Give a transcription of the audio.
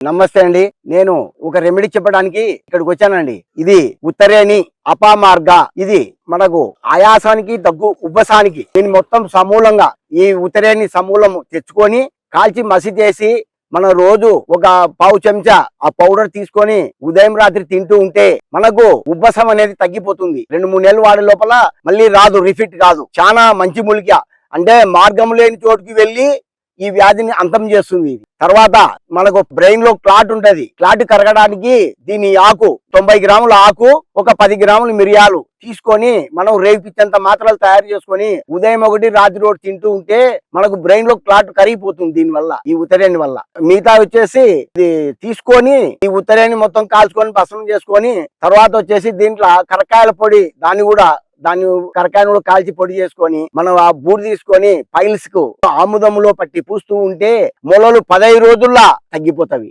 నమస్తే అండి. నేను ఒక రెమెడీ చెప్పడానికి ఇక్కడికి వచ్చానండి. ఇది ఉత్తరేణి అపామార్గ. ఇది మనకు ఆయాసానికి దగ్గు ఉబ్బసానికి దీన్ని మొత్తం సమూలంగా ఈ ఉత్తరేణి సమూలము తెచ్చుకొని కాల్చి మసి చేసి మనం రోజు ఒక పావు చెంచా ఆ పౌడర్ తీసుకొని ఉదయం రాత్రి తింటూ ఉంటే మనకు ఉబ్బసం అనేది తగ్గిపోతుంది. రెండు మూడు నెలలు వాడే లోపల మళ్ళీ రాదు రిఫిట్ కాదు. చాలా మంచి మూలిక. అంటే మార్గం లేని చోటుకి వెళ్ళి ఈ వ్యాధిని అంతం చేస్తుంది. ఇది తర్వాత మనకు బ్రెయిన్లో క్లాట్ ఉంటది. క్లాట్ కరగడానికి దీని ఆకు తొంభై గ్రాముల ఆకు ఒక పది గ్రాముల మిరియాలు తీసుకొని మనం రేపిచ్చంత మాత్రలు తయారు చేసుకొని ఉదయం ఒకటి రాత్రి ఒకటి తింటూ ఉంటే మనకు బ్రెయిన్లో క్లాట్ కరిగిపోతుంది దీని వల్ల ఈ ఉత్తరేణి వల్ల. మిగతా వచ్చేసి ఇది తీసుకొని ఈ ఉత్తరేణి మొత్తం కాల్చుకొని భస్మం చేసుకొని తర్వాత వచ్చేసి దీంట్లో కరకాయల పొడి దాన్ని కూడా దాన్ని కరకాయను కాల్చి పొడి చేసుకొని మనం ఆ బూడి తీసుకొని పైల్స్కు ఆముదంలో పట్టి పూస్తూ ఉంటే మొలలు పదహైదు రోజుల్లో తగ్గిపోతాయి